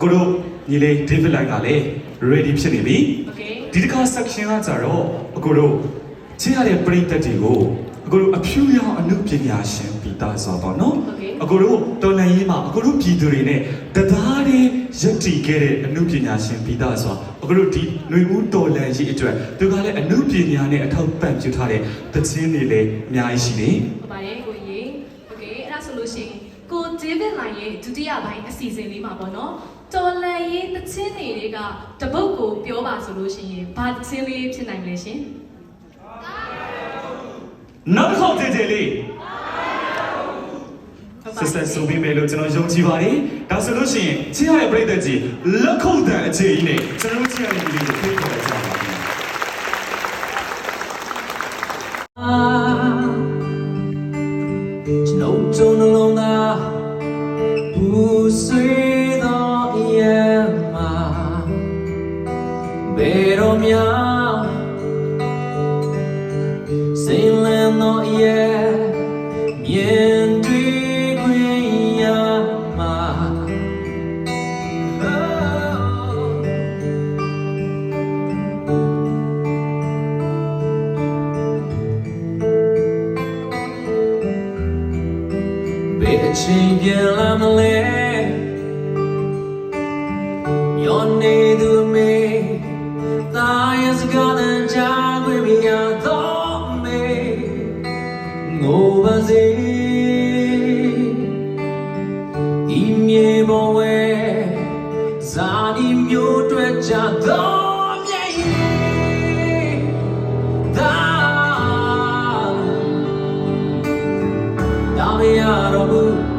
ကိုတို့ညီလေး David Light ကလည်း ready ဖြစ်နေပြီ โอเค ဒီတစ်ခါ section ကကြတော့အကိုတို့ချင်းရတဲ့ပရိသတ်တွေကိုအကိုတို့အဖြူရောင်အမှုပညာရှင်ပြီးသားဆိုတော့နော်အကိုတို့တော်လန်ရေးမှာအကိုတို့ပြည်သူတွေနဲ့တသားတည်းရက်တည်ခဲ့တဲ့အမှုပညာရှင်ပြီးသားဆိုတော့အကိုတို့ဒီຫນွေဦးတော်လန်ရေးအတွက်သူကလည်းအမှုပညာနဲ့အထောက်ပံ့ပြုထားတဲ့သချင်းတွေလည်းအများကြီးရှိနေ ဟုတ်ပါတယ်ကိုကြီးโอเคအဲ့ဒါဆိုလို့ရှိရင်ကို David Line ရဲ့ဒုတိယပိုင်းအစီအစဉ်လေးမှာပေါ့နော် တော်လန်ရေးသချင်းတွေကတပုတ်ကိုပြောပါဆိုလို့ရှိရင်ဘာသချင်းလေးဖြစ်နိုင်လဲရှင်နောက်တစ်ခေါက်ကြည့်ကြလေးစစ်ဆက်ဆိုပြီးမယ်လို့ကျွန်တော်ယုံကြည်ပါတယ်။ဒါဆိုလို့ရှိရင်ချစ်ရတဲ့ပရိသတ်ကြီးလက်ခုပ်တန်အခြေကြီးနဲ့ကျွန်တော်တို့ချစ်ရတဲ့ဒီလေးကိုဖိတ်ခေါ်ကြပါမယ်ကျွန်ုပ်ကြုံနှလုံးသားဘူးဆွေး ယ်တော့မှစိတ်လန်းသောရဲ့မြင် ဇာတိမျိုးတွေကြတော့မြဲဒါဒါမရတော့ဘူး